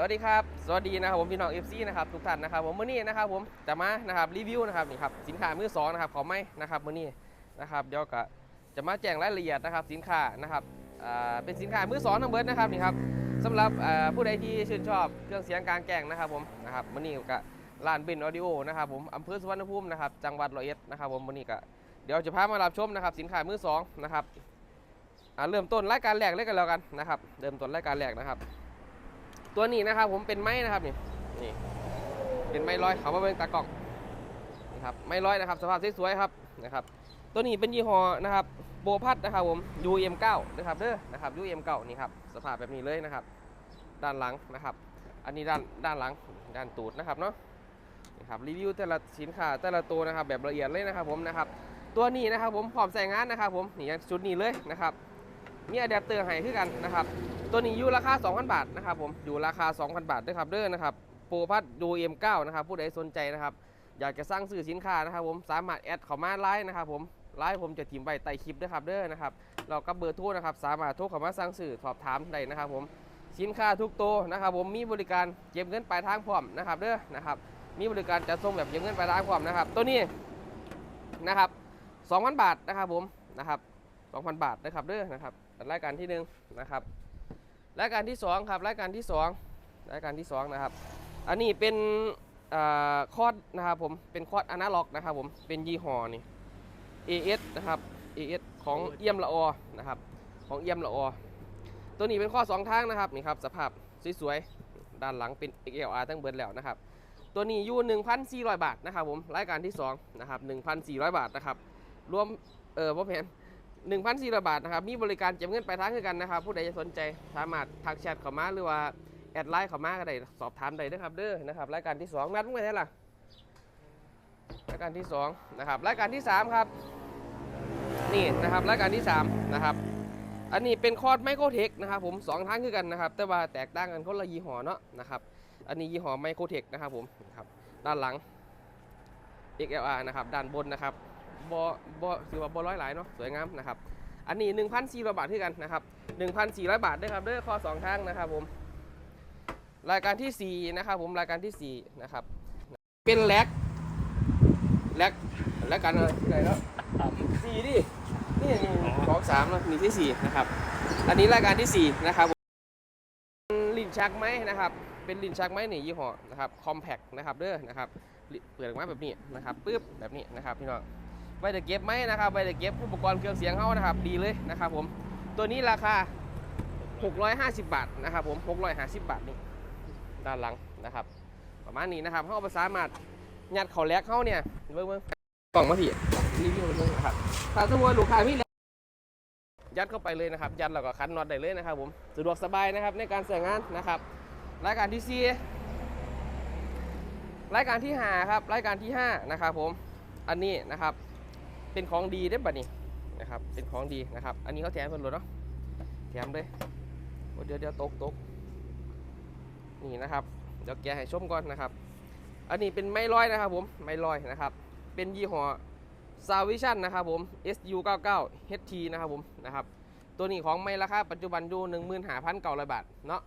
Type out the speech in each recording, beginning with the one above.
สวัสดีครับ สวัสดีนะครับผมพี่น้อง FC นะครับทุกท่านนะครับผมมื้อนี้นะครับผมจะมานะครับรีวิวนะครับนี่ครับสินค้ามือสองนะครับขอไม่นะครับมื้อนี้นะครับเดี๋ยวก็จะมาแจ้งรายละเอียดนะครับสินค้านะครับเป็นสินค้ามือสองทั้งเบิร์ดนะครับนี่ครับสำหรับผู้ใดที่ชื่นชอบเครื่องเสียงกลางแจ้งนะครับผมนะครับมื้อนี้ก็ร้านเบนออดิโอนะครับผมอำเภอสุวรรณภูมินะครับจังหวัดร้อยเอ็ดนะครับผมมื้อนี้ก็เดี๋ยวจะพามารับชมนะครับสินค้ามือสองนะครับเริ่มต้นรายการแรกเลยกันแล้วกันนะครับเริ่มต้นรายการแรกนะครับ ตัวนี้นะครับผมเป็นไม้นะครับนี่นี่ เป็นไม้ร้อยเขามาเป็นตากล่องนี่ครับไม้ร้อยนะครับ สภาพสวยๆครับนะครับ ตัวนี้เป็นยี่ห้อนะครับโบพัดนะครับผม UM9 นะครับเด้อนะครับ UM9 นี่ครับสภาพแบบนี้เลยนะครับ ด้านหลังนะครับ อันนี้ด้านด้านหลังด้านตูดนะครับเนาะนี่ครับรีวิวแต่ละสินค้าแต่ละตัวนะครับ แบบละเอียดเลยนะครับผมนะครับตัวนี้นะครับผมพร้อมใส่งานนะครับผมนี่ชุดนี้เลยนะครับมีอะแดปเตอร์ให้คือกันนะครับ ตัวนี้อยู่ราคา 2,000 บาทนะครับผมอยู่ราคา 2,000 บาทด้วยครับเด้อนะครับโปรพัดดูเอ็มเก้านะครับผู้ใดสนใจนะครับ อยากจะสร้างซื้อสินค้านะครับผมสามารถแอดเข้ามาไลน์นะครับผมไลน์ผมจะทิมไว้ใต้คลิปด้วยครับเด้อนะครับเราก็เบอร์โทรนะครับสามารถโทรเข้ามาสร้างซื้อสอบถามได้นะครับผมสินค้าทุกตัวนะครับผมมีบริการเก็บเงินปลายทางพร้อมนะครับเด้อนะครับมีบริการจัดส่งแบบเก็บเงินปลายทางพร้อมนะครับตัวนี้นะครับ2,000 บาทนะครับผมนะครับ2,000 บาทนะครับเด้อนะครับรายการที่หนึ่งนะครับ รายการที่2ครับรายการที่2รายการที่2นะครับอันนี้เป็นอคอร์ดนะครับผมเป็นคอร์ดอนาล็อกนะครับผมเป็นยี่ห้อนี่ AS นะครับ AS ของเอี่ยมละออนะครับของเอี่ยมละออตัวนี้เป็นข้อสองทางนะครับนี่ครับสภาพสวยๆด้านหลังเป็น XLR ทั้งเบิดแล้วนะครับตัวนี้อยู่ 1,400 บาทนะครับผมรายการที่2นะครับ1,400 บาทนะครับรวมเออพ่อแพน 1,400 บาทนะครับ มีบริการเก็บเงินปลายทางคือกันนะครับ ผู้ใดจะสนใจสามารถทักแชทเข้ามาหรือว่าแอดไลน์เข้ามาก็ได้สอบถามได้นะครับเด้อนะครับรายการที่2นัดมึงไปไหนล่ะรายการที่2นะครับรายการที่ 3 ครับ นี่นะครับรายการที่ 3 นะครับ อันนี้เป็นคอร์ดไมโครเทคนะครับผมสองทางคือกันนะครับ แต่ว่าแตกต่างกันคนละยี่ห้อเนาะนะครับอันนี้ยี่ห้อไมโครเทคนะครับผมนะครับด้านหลัง XLR นะครับด้านบนนะครับ บอบอถือว่าบอร้อยหลายเนาะสวยงามนะครับ อันนี้1,400บาทที่กันนะครับ1,400 บาทด้วยครับด้วยข้อ2ข้างนะครับผมรายการทีสี่4นะครับผมรายการทีสี่4นะครับเป็นแล็กแล็กแล็กกันเลยที่ไหนแล้วสี่ดินี่นี่สองสามแล้วมีที่สี่นะครับ อันนี้รายการที่สี่นะครับเป็นลิ้นชักไหมนะครับ เป็นลิ้นชักไหมนี่ยี่ห้อนะครับคอมแพคนะครับเด้อนะครับเปิดออกมาแบบนี้นะครับปึ๊บแบบนี้นะครับพี่น้อง ไว้จะเก็บไหมนะครับไว้จะเก็บอุปกรณ์เครื่องเสียงเขานะครับ ดีเลยนะครับผมตัวนี้ราคา 650 บาทนะครับผม 650 บาทนี่ด้านหลังนะครับ ประมาณนี้นะครับเขาสามารถยัดเข่าแลกเขาเนี่ยเบิ่งเบิ่งกล่องมาพี่รีวิวเบิ่งนะครับถ้าสมมติลูกค้ามีแลกยัดเข้าไปเลยนะครับ ยัดแล้วก็คันน็อตได้เลยนะครับ ผมสะดวกสบายนะครับในการใช้งานนะครับรายการที่สี่รายการที่ห้าครับรายการที่ห้านะครับผมอันนี้นะครับ เป็นของดีได้บัดนี้นะครับ เป็นของดีนะครับ อันนี้เขาแถมเพิ่นรถเนาะแถมเลยโอ้เดี๋ยวเดี๋ยวตกตกนี่นะครับ เดี๋ยวแกให้ชมก่อนนะครับ อันนี้เป็นไม้ลอยนะครับผมไม้ลอยนะครับ เป็นยี่ห้อ s a v i s i o n นะครับผม SU99 HT นะครับผมนะครับ ตัวนี้ของไม้ราคาปัจจุบันอยู่ 15,900 บาทเนาะ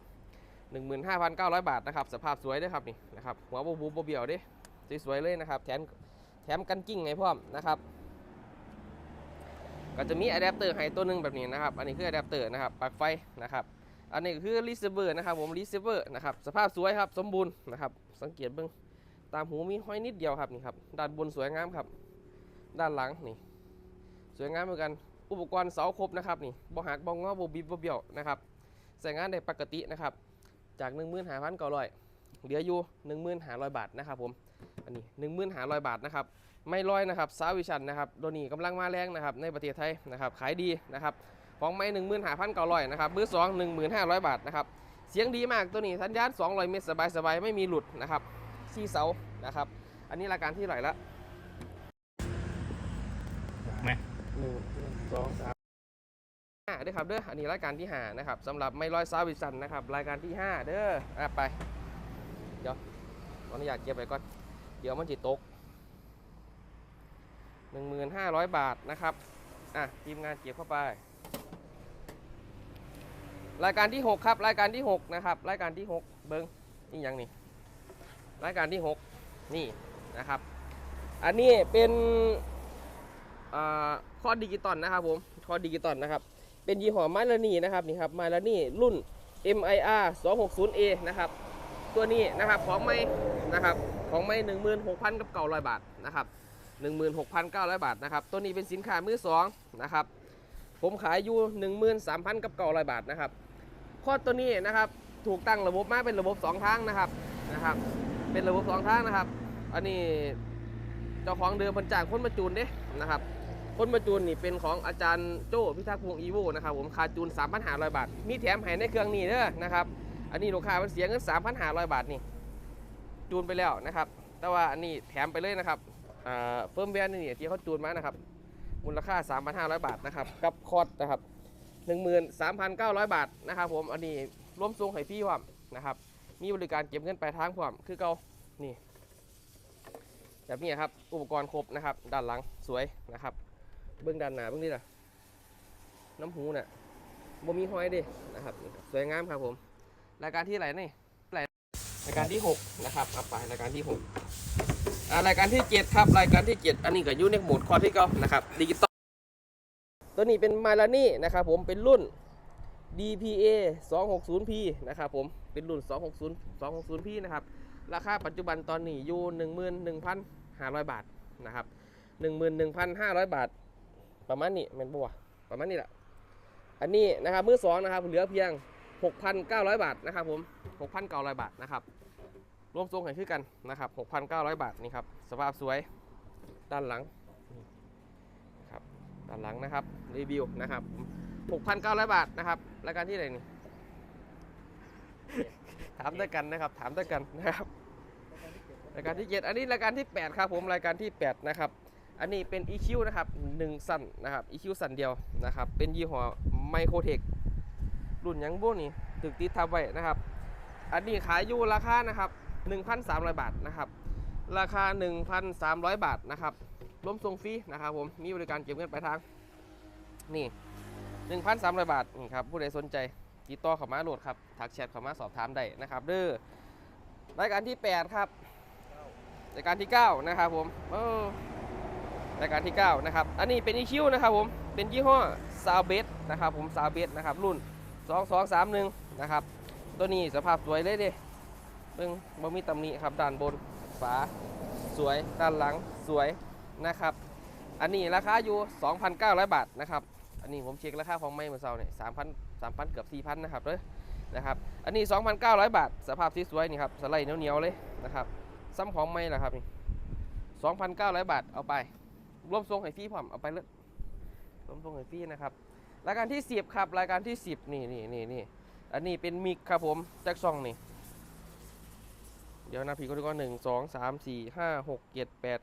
15,900 บาทนะครับ สภาพสวยด้วยครับนี่นะครับหัวบูบูบเบี้ยวดิสวยๆเลยนะครับ แถมแถมกันกิ้งให้พร้อมนะครับ ก็จะมีอะแดปเตอร์ให้ตัวหนึงแบบนี้นะครับอันนี้คืออะแดปเตอร์นะครับปลั๊กไฟนะครับอันนี้คือรีเซิร์ฟเวอร์นะครับผมรีเซิร์ฟเวอร์นะครับสภาพสวยครับสมบูรณ์นะครับสังเกตเบื้องตามหูมีห้อยนิดเดียวครับนี่ครับด้านบนสวยงามครับ ด้านหลังนี่สวยงามเหมือนกัน อุปกรณ์เสาครบนะครับนี่บ่หักบ่งอบ่บิดบ่เบี้ยวนะครับใส่งานได้ปกตินะครับจาก15,900เหลืออยู่ 15,500 บาทนะครับผมอันนี้ 15,500 บาทนะครับ ไม่ลอยนะครับซาวิชันนะครับตัวนี้กำลังมาแรงนะครับในประเทศไทยนะครับขายดีนะครับของไม่หนึ่งหมื่นห้าพันเก้าร้อยนะครับมือสองหนึ่งหมื่นห้าร้อยบาทนะครับเสียงดีมากตัวนี้สัญญาณ200เมตรสบายๆไม่มีหลุดนะครับซีเสานะครับอันนี้รายการที่ไหนละไหมหนึ่งสองสามห้าเด้อครับเด้ออันนี้รายการที่ห้านะครับสำหรับไม่ลอยซาวิชันนะครับรายการที่ห้าเด้ออะไปเดี๋ยวขออนุญาตเก็บไปก่อนเดี๋ยวมันจิตตก 1,500 บาทนะครับอะทีมงานเก็บเข้าไป รายการที่ 6 ครับ รายการที่ 6 นะครับ รายการที่ 6 เบิงนี่ยังนี่รายการที่หกนี่นะครับ อันนี้เป็นอ่าคอดิจิตอลนะครับผมคอดิจิตอลนะครับ เป็นยี่ห้อมาลานี่นะครับนี่ครับมาลานี่รุ่น MIR 260A นะครับ ตัวนี้นะครับของไม่นะครับของไม่ 16,000 กับ900บาทนะครับ 16,900 บาทนะครับตัวนี้เป็นสินค้ามือสองนะครับผมขายอยู่ 13,000กับ900บาทนะครับคอดตัวนี้นะครับถูกตั้งระบบมาเป็นระบบ 2 ทางนะครับนะครับ เป็นระบบ 2 ทางนะครับ อันนี้เจ้าของเดิมพันจ่างคนมาจูนเด้นะครับคนมาจูนนี่เป็นของอาจารย์โจ้พิทักษ์พงอีโวนะครับผมคาจูน 3,500 บาท มีแถมให้ในเครื่องนี้เด้อนะครับ อันนี้ลูกค้ามันเสียเงิน 3,500 บาทนี่จูนไปแล้วนะครับ แต่ว่าอันนี้แถมไปเลยนะครับ เฟิร์มแวร์นี่ที่เขาจูนมานะครับ มูลค่า 3,500 บาทนะครับ กับคอร์ดนะครับ 13,900 บาทนะครับผม อันนี้ร่วมทรงให้พี่พร้อมนะครับ มีบริการเก็บเงินปลายทางพร้อมคือเก่านี่แบบนี้ครับ อุปกรณ์ครบนะครับ ด้านหลังสวยนะครับ เบื้องด้านหน้าเบื้องนี้ล่ะน้ำหูน่ะบ่มีห้อยดินะครับ สวยงามครับผม รายการที่ไหนนี่รายการที่ 6 นะครับเอาไปรายการที่ 6 อ่ารายการที่7ครับรายการที่7อันนี้ก็อยู่ในโหมดคอที่เก่านะครับดิจิตอลตัวนี้เป็นมาลานี่นะครับผมเป็นรุ่น DPA 260P นะครับผมเป็นรุ่น 260 260P นะครับราคาปัจจุบันตอนนี้อยู่11,500 บาทนะครับ11,500 บาท ประมาณนี้แม่นบัวประมาณนี้แหละอันนี้นะครับมือสองนะครับเหลือเพียง 6,900 บาทนะครับผม 6,900 บาทนะครับ รวมทรงให้คือกันนะครับ 6,900 บาทนี่ครับ สภาพสวย ด้านหลังนะครับ ด้านหลังนะครับ รีวิวนะครับ 6,900 บาทนะครับ รายการที่ไหนนี่ ถามด้วยกันนะครับ ถามด้วยกันนะครับ รายการที่ 7 อันนี้รายการที่ 8 ครับผม รายการที่ 8 นะครับ อันนี้เป็น EQ นะครับ1สั้นนะครับ EQ สั้นเดียวนะครับ เป็นยี่ห้อไมโครเทครุ่นยังบุนี่ ตึกติดทับไว้นะครับ อันนี้ขายอยู่ราคานะครับ 1,300 บาทนะครับ ราคา 1,300 บาทนะครับรวมส่งฟรีนะครับผมมีบริการเก็บเงินปลายทาง นี่ 1,300 บาทนี่ครับผู้ใดสนใจติดต่อเข้ามาโหลดครับทักแชทเข้ามาสอบถามได้นะครับเด้อรายการที่ 8 ครับรายการที่ 9 นะครับผมเออรายการที่ 9 นะครับ อันนี้เป็น EQ นะครับผม เป็นยี่ห้อ s o u b e t นะครับผม s o u b e t นะครับรุ่น 2231 นะครับ ตัวนี้สภาพสวยเลยเด้ เบิ่งบ่มีตำหนิครับด้านบนฝาสวยด้านหลังสวยนะครับ อันนี้ราคาอยู่ 2,900 บาทนะครับอันนี้ผมเช็คราคาของไม้เมื่อเช้าเนี่ย3,000 3,000เกือบ4,000นะครับเลยนะครับ อันนี้ 2,900 บาท สภาพที่สวยนี่ครับสไลด์เหนียวๆเลยนะครับซ้ำของไม่ล่ะครับนี่2,900 บาทเอาไปรวมทรงให้ฟรีพร้อมเอาไปเลยรวมทรงให้ฟรีนะครับรายการที่ 10 ครับ รายการที่ 10 นี่นี่นี่นี่อันนี้เป็นมิกครับผมจากซองนี่ เดี๋ยวนะพี่ก็ดูก่อนหนึ่งสองสามสี่ห้าหกเจ็ดแปด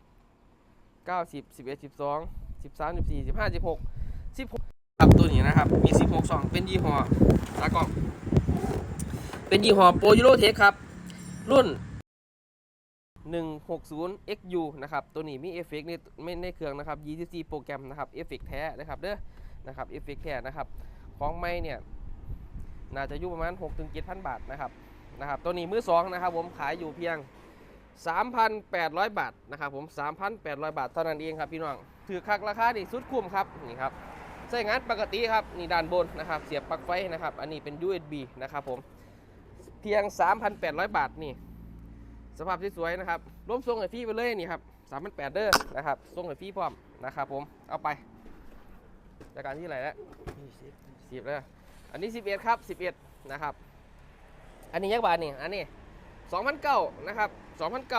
เก้าสิบสิบเอ็ดสิบสองสิบสามสิบสี่สิบห้าสิบหกสิบหกครับตัวนี้นะครับ มีสิบหกซองเป็นยี่ห้อแล้วก็เป็นยี่ห้อโปรยูโรเทคครับ รุ่น 160 XU นะครับ ตัวนี้มีเอฟเฟกต์ในไม่ในเครื่องนะครับ 24 โปรแกรมนะครับ เอฟเฟกต์แท้นะครับเด้อ นะครับ เอฟเฟกต์แท้นะครับ ของไม่เนี่ย น่าจะอยู่ประมาณ 6-7,000 บาทนะครับ นะครับตัวนี้มือสองนะครับผมขายอยู่เพียง 3,800 บาทนะครับผม 3,800 บาทเท่านั้นเองครับพี่น้องถือคักราคาดีสุดคุ้มครับนี่ครับใช้งานปกติครับนี่ด้านบนนะครับเสียบปลั๊กไฟนะครับอันนี้เป็น USB นะครับผมเพียง 3,800 บาทนี่สภาพสวยๆนะครับร่วมทรงไอ้พี่ไปเลยนี่ครับ3,800เด้อนะครับทรงไอ้พี่พร้อมนะครับผมเอาไปรายการที่ไหนแล้วสิบแล้วอันนี้ 11 ครับ 11 นะครับ อันนี้ยักษ์บาทนี่ อันนี้2,009นะครับ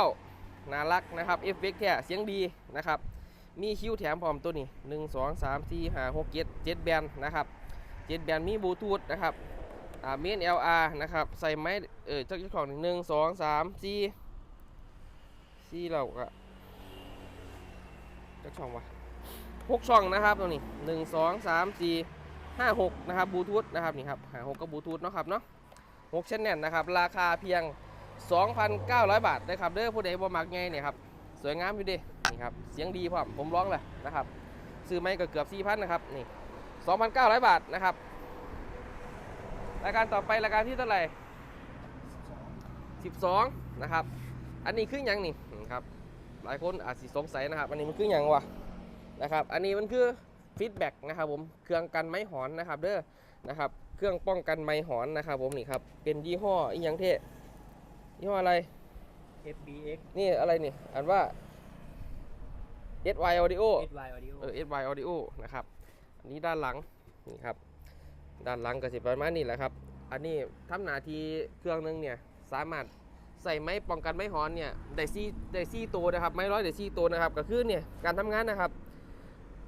2,009น่ารักนะครับเอฟเฟกแท้เสียงดีนะครับ มีคิ้วแถมพร้อมตัวนี้1 2 3 4 5 6 7 7แบนนะครับ7แบนมีบลูทูธนะครับอ่าเมน LR นะครับ ใส่ไม้เออเจ้าของหนึ่งสองสามสี่สี่เราก็เจ้าช่องวะหกช่องนะครับตัวนี้หนึ่งสองสามสี่ห้าหกนะครับบลูทูธนะครับนี่ครับหาหกก็บลูทูธเนาะครับเนาะ หกเช่นแน่นนะครับ ราคาเพียง 2,900 บาทนะครับเด้อผู้ใดบ่มักไงเนี่ยครับสวยงามอยู่ดินี่ครับเสียงดีพร้อมผมร้องเลยนะครับซื้อไม้ก็เกือบ4,000นะครับนี่2,900 บาทนะครับรายการต่อไปรายการที่เท่าไหร่12นะครับ อันนี้คือยังนี่ครับหลายคนอาจสิสงสัยนะครับ อันนี้มันคือยังวะนะครับ อันนี้มันคือฟีดแบ็กนะครับผมเครื่องกันไม้หอนนะครับเด้อนะครับ เครื่องป้องกันไม้หอนนะครับผมนี่ครับ เป็นยี่ห้ออีหยังเท่ยี่ห้ออะไร FBX นี่อะไรนี่อ่านว่า SY Audio SY Audio เออ SY Audio นะครับ อันนี้ด้านหลังนี่ครับ ด้านหลังก็สิประมาณนี้แหละครับ อันนี้ทำหน้าที่เครื่องหนึงเนี่ยสามารถใส่ไม้ป้องกันไม้หอนเนี่ยได้ซี่ได้ซี่ตัวนะครับไม้ร้อยได้ซี่ตัวนะครับ ก็คือเนี่ยการทำงานนะครับ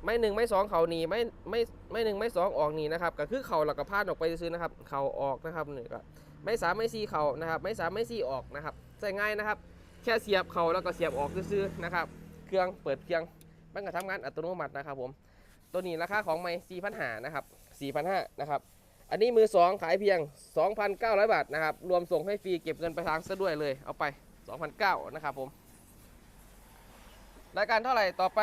ไม้หนึ่งไม้สองเข่าหนีไม้ไม้ไม้หนึ่งไม้สองออกหนีนะครับก็คือเข่าหลักกระพานออกไปซื้อนะครับ เข่าออกนะครับหนี่งก็ไม้สามไม้สี่เข่านะครับ ไม้สามไม้สี่ออกนะครับใส่ง่ายนะครับ แค่เสียบเข่าแล้วก็เสียบออกซื้อนะครับ เครื่องเปิดเครื่องมันก็ทำงานอัตโนมัตินะครับ ผม ตัวนี้ราคาของไม้สี่พันหานะครับสี่พันห้านะครับอันนี้มือสองขายเพียง 2,900 บาทนะครับ รวมส่งให้ฟรีเก็บเงินไปลายทางซะด้วยเลย เอาไป 2,900นะครับผมรายการเท่าไหร่ต่อไป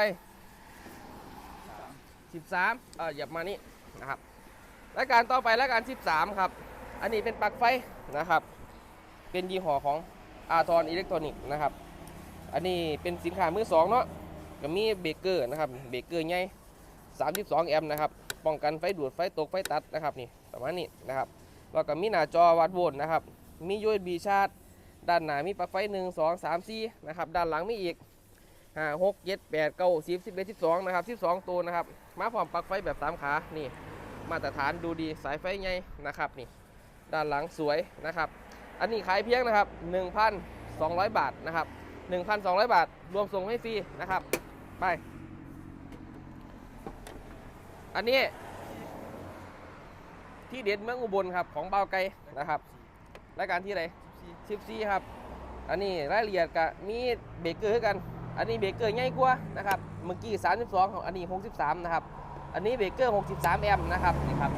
13เอ่อหยับมานี่นะครับรายการต่อไปรายการ 13 ครับ อันนี้เป็นปลั๊กไฟนะครับ เป็นยี่ห้อของอาทรอิเล็กทรอนิกส์นะครับ อันนี้เป็นสินค้ามือสองเนาะก็มีเบรกเกอร์นะครับเบรกเกอร์ใหญ่32 แอมป์นะครับ ป้องกันไฟดูดไฟตกไฟตัดนะครับนี่ประมาณนี้นะครับแล้วก็มีหน้าจอวัดโวลต์นะครับ มี USB ชาร์จด้านหน้ามีปลั๊กไฟ 1 2 3 4นะครับ ด้านหลังมีอีก5 6 7 8 9 10 11 12 นะครับ 12 ตัวนะครับ มาพร้อมปลั๊กไฟแบบ 3 ขานี่ มาตรฐานดูดีสายไฟใหญ่นะครับนี่ ด้านหลังสวยนะครับ อันนี้ขายเพียงนะครับ 1,200 บาทนะครับ 1,200 บาท รวมส่งให้ฟรีนะครับ ไป อันนี้ ที่เด็ดเมืองอุบลครับของเบาไกลนะครับรายการที่ไหน14ครับ อันนี้รายละเอียดกับมีเบรกเกอร์กัน อันนี้เบรกเกอร์ใหญ่กว่านะครับเมื่อกี้ 32ของอันนี้ 63 นะครับ อันนี้เบรกเกอร์ 63 แอมป์นะครับนี่ครับ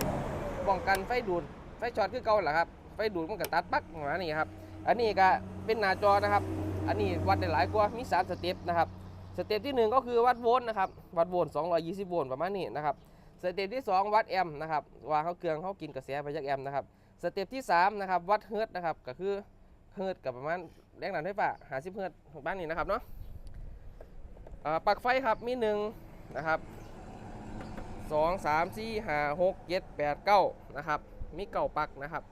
ป้องกันไฟดูดไฟช็อตคือเก่าแหละครับไฟดูดมันก็ตัดปักออกมานี่ครับอันนี้ก็เป็นหน้าจอนะครับ อันนี้วัดได้หลายกว่ามี 3 สเต็ปนะครับสเต็ปที่ 1 ก็คือวัดโวลต์นะครับวัดโวลต์220 โวลต์ประมาณนี้นะครับสเต็ปที่ 2 วัดแอมป์นะครับว่าเขาเครื่องเขากินกระแสไปจากแอมป์นะครับสเต็ปที่3นะครับวัดเฮิร์ตนะครับก็คือเฮิร์ตกับประมาณแรงดันไฟฟ้า50เฮิร์ตบ้านนี้นะครับเนาะ ปลั๊กไฟครับมีหนึ่งนะครับสองสามสี่ห้าหกเจ็ดแปดเก้านะครับมีเก่าปลั๊กนะครับ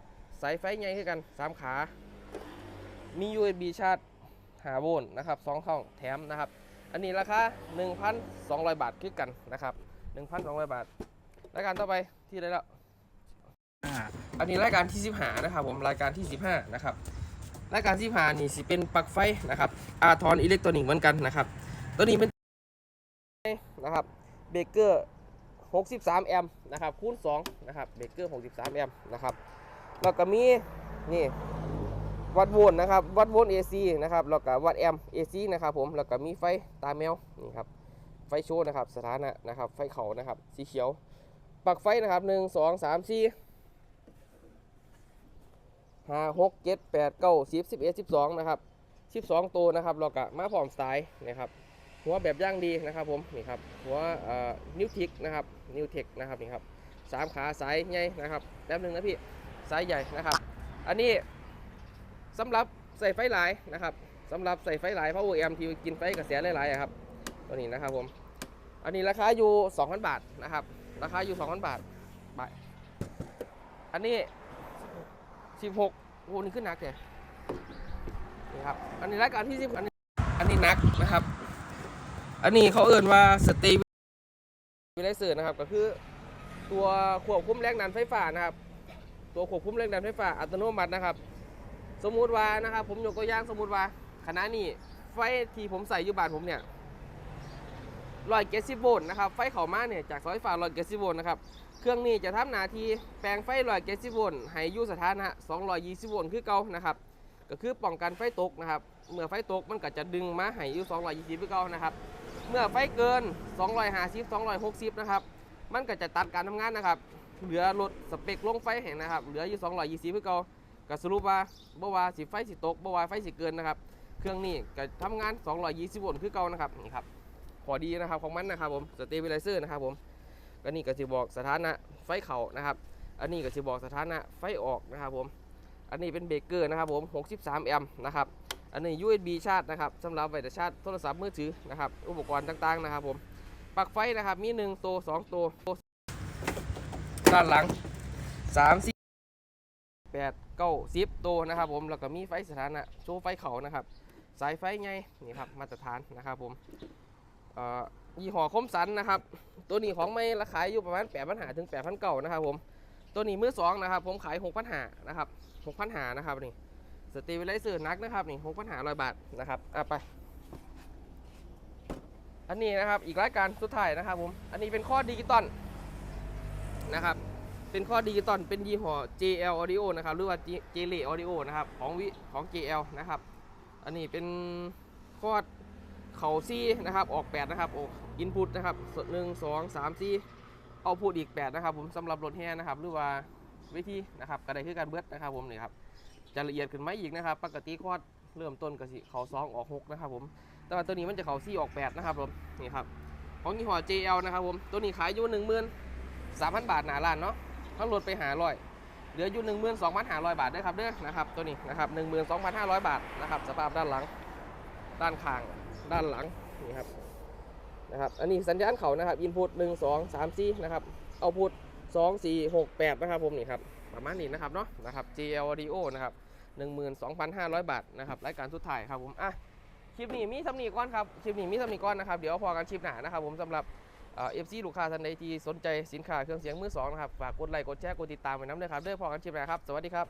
สายไฟใหญ่ขึ้นกันสามขามี USB ชาร์จ5โวลต์นะครับสองช่องแถมนะครับ อันนี้ราคา 1,200 บาทคือกันนะครับ 1,200 บาท รายการต่อไปที่ได้แล้ว อันนี้รายการที่ 15 นะครับผม รายการที่ 15 นะครับ รายการที่15นี่สิเป็นปลั๊กไฟนะครับอาทรอิเล็กทรอนิกส์เหมือนกันนะครับ ตัวนี้เป็นนะครับเบรกเกอร์63 แอมป์นะครับคูณ2นะครับเบรกเกอร์ 63 แอมป์นะครับแล้วก็มีนี่วัดโวลต์นะครับวัดโวลต์ AC นะครับแล้วก็วัดแอมป์ AC นะครับผมแล้วก็มีไฟตาแมวนี่ครับไฟโชว์นะครับสถานะนะครับไฟเขานะครับสีเขียวปลั๊กไฟนะครับ 1 2 3 4ห้าหกเจ็ดแปดเก้าสิบสิบเอซิบสองนะครับสิบสองตัวนะครับเราก็มาพร้อมสายนะครับ หัวแบบย่างดีนะครับผมนี่ครับหัวนิวทิกนะครับนิวเทคนะครับนี่ครับสามขาสายใหญ่นะครับแป๊บหนึงนะพี่สายใหญ่นะครับ อันนี้สำหรับใส่ไฟหลายนะครับสำหรับใส่ไฟหลายเพราะ OEM ที่กินไฟกระแสหลายๆครับตัวนี้นะครับผมอันนี้ราคาอยู่ 2,000 บาทนะครับ ราคาอยู่ 2,000 บาทไปอันนี้ 16โอ้นี่ขึ้นหนักเลยนี่ครับ อันนี้รายการที่10อันนี้อันนี้นักนะครับ อันนี้เขาเอ่นว่าสเตวิไลเซอร์นะครับ ก็คือตัวควบคุมแรงดันไฟฟ้านะครับ ตัวควบคุมแรงดันไฟฟ้าอัตโนมัตินะครับ สมมุติว่านะครับ ผมยกตัวอย่างสมมุติว่าขณะนี้ไฟที่ผมใส่อยู่บ้านผมเนี่ยร้อยเกสิโวลต์นะครับ ไฟเข้ามาเนี่ยจากสาไฟฟ้าร้อยเกสิโวลต์นะครับ เครื่องนี้จะทำหน้าที่แปลงไฟร้อยเกสิโวลต์ให้อยู่สถานะ220โวลต์คือเก่านะครับ ก็คือป้องกันไฟตกนะครับ เมื่อไฟตกมันก็จะดึงมาให้อยู่220คือเก่านะครับ เมื่อไฟเกิน 250 260 นะครับ มันก็จะตัดการทำงานนะครับ เหลือลดสเปคลงไฟแห่งนะครับ เหลืออยู่220คือเก่าก็สรุปว่าบ่ว่าสิไฟสิตกบ่ว่าไฟสิเกินนะครับ เครื่องนี้ก็ทำงาน 220โวลต์คือเก่านะครับ นี่ครับ ขอดีนะครับของมันนะครับผมสเตเบลไลเซอร์นะครับผม ก็นี่ก็จะบอกสถานะไฟเข่านะครับ อันนี้ก็จะบอกสถานะไฟออกนะครับผม อันนี้เป็นเบรกเกอร์นะครับผม 63 แอมป์นะครับ อันนี้ USB ชาร์จนะครับสำหรับไว้แต่ชาร์จโทรศัพท์มือถือนะครับอุปกรณ์ต่างๆนะครับผมปลั๊กไฟนะครับมี1ตัว2ตัวด้านหลัง3 4 8 9 10ตัวนะครับผมแล้วก็มีไฟสถานะโชว์ไฟเขานะครับ สายไฟไงนี่ครับมาตรฐานนะครับผมยี่ห้อคมสันนะครับ ตัวนี้ของไม่ราคายอยู่ประมาณ8 0 0 0ถึง8 0 0 9นะครับผมตัวนี้มือสองนะครับผมขาย6 0 0 5นะครับ6 0 0 5นะครับนี่ สตเวลไลเซอร์นักนะครับนี่6 0 0 500บาทนะครับอะไป อันนี้นะครับอีกรายการสุดท้ายนะครับผมอันนี้เป็นข้อดิจิตอลนะครับเป็นข้อดิจิตอลเป็นยี่ห้อ JL Audio นะครับหรือว่า JL Audio นะครับของวิของ JL นะครับอันนี้เป็นคอดเข่าซี่นะครับออก 8 นะครับโอ้อินพุตนะครับสดหนึ่งสองสามสี่เอาพุตอีก 8 นะครับผมสำหรับรถแห่นะครับหรือว่าวิธีนะครับก็ได้คือการเบิดนะครับผมนี่ครับ จะละเอียดขึ้นไหมอีกนะครับ ปกติคอดเริ่มต้นก็สิเขาสองออก6นะครับผมแต่ว่าตัวนี้มันจะเขาซี่ออก8นะครับผมนี่ครับของยี่ห้อ JL นะครับผมตัวนี้ขายอยู่1 3 0 0 0 บาทหนาล้านเนาะทั้งรถไปหาร้อยเหลืออยู่ 12,500 บาทด้วยครับเด้อนะครับตัวนี้นะครับ12,500 บาทนะครับสภาพด้านหลัง ด้านข้างด้านหลังนี่ครับนะครับอันนี้สัญญาณเขานะครับอินพุต1 2 3 4นะครับเอาพุต2 4 6 8นะครับผมนี่ครับ ประมาณนี้นะครับเนาะนะครับ JL Audio นะครับ12,500 บาทนะครับรายการสุดท้ายครับผมอะคลิปนี้มีสำนีก้อนครับคลิปนี้มีสำนีก้อนนะครับเดี๋ยวพอกันคลิปหนานะครับผมสำหรับเอฟซีลูกค้าท่านใดที่สนใจสินค้าเครื่องเสียงมือสองนะครับฝากกดไลค์กดแชร์กดติดตามไว้น้ำด้วยครับเด้อพอกันคลิปหนาครับสวัสดีครับ